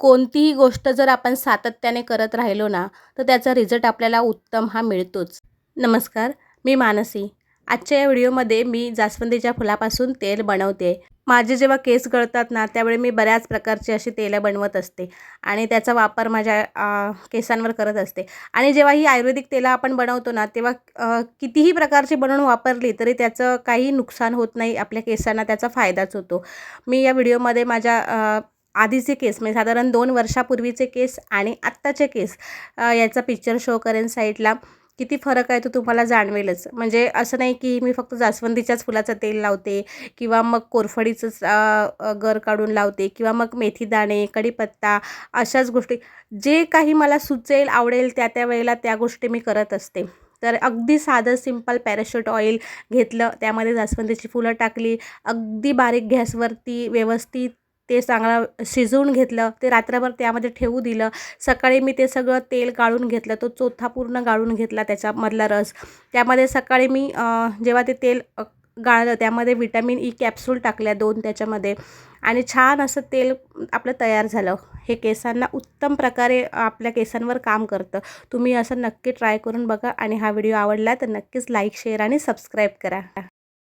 कोणतीही गोष्ट जर आपण सातत्याने करत राहिलो ना तर त्याचा रिझल्ट आपल्याला उत्तम हा मिळतोच. नमस्कार मी मानसी. आजच्या या व्हिडिओमध्ये मी जास्वंदीच्या फुलापासून तेल बनवते. माझे जेव्हा केस गळतात ना त्यावेळी मी बऱ्याच प्रकारची अशी तेलं बनवत असते आणि त्याचा वापर माझ्या केसांवर करत असते. आणि जेव्हा ही आयुर्वेदिक तेलं आपण बनवतो ना तेव्हा कितीही प्रकारची बनवून वापरली तरी त्याचं काही नुकसान होत नाही आपल्या केसांना त्याचा फायदाच होतो. मी या व्हिडिओमध्ये माझ्या आधीचे केस म्हणजे साधारण दोन वर्षापूर्वीचे केस आणि आत्ताचे केस याचा पिक्चर शो करेन साईडला किती फरक आहे तो तुम्हाला जाणवेलच. म्हणजे असं नाही की मी फक्त जास्वंदीच्याच फुलाचं तेल लावते किंवा मग कोरफडीचंच गर काढून लावते किंवा मग मेथीदाणे कढीपत्ता अशाच गोष्टी. जे काही मला सुचेल आवडेल त्या त्या वेळेला त्या गोष्टी मी करत असते. तर अगदी साधं सिंपल पॅराशूट ऑइल घेतलं त्यामध्ये जास्वंदीची फुलं टाकली अगदी बारीक गॅसवरती व्यवस्थित ते चांगलं शिजवून घेतलं ते रात्रभर त्यामध्ये ठेवू दिलं. सकाळी मी ते सगळं तेल गाळून घेतलं तो चोथा पूर्ण गाळून घेतला त्याच्यामधला रस. त्यामध्ये सकाळी मी जेव्हा ते तेल गाळलं त्यामध्ये विटॅमिन ई कॅप्सूल टाकल्या दोन त्याच्यामध्ये. आणि छान असं तेल आपलं तयार झालं. हे केसांना उत्तम प्रकारे आपल्या केसांवर काम करतं. तुम्ही असं नक्की ट्राय करून बघा आणि हा व्हिडिओ आवडला तर नक्कीच लाईक शेअर आणि सबस्क्राईब करा.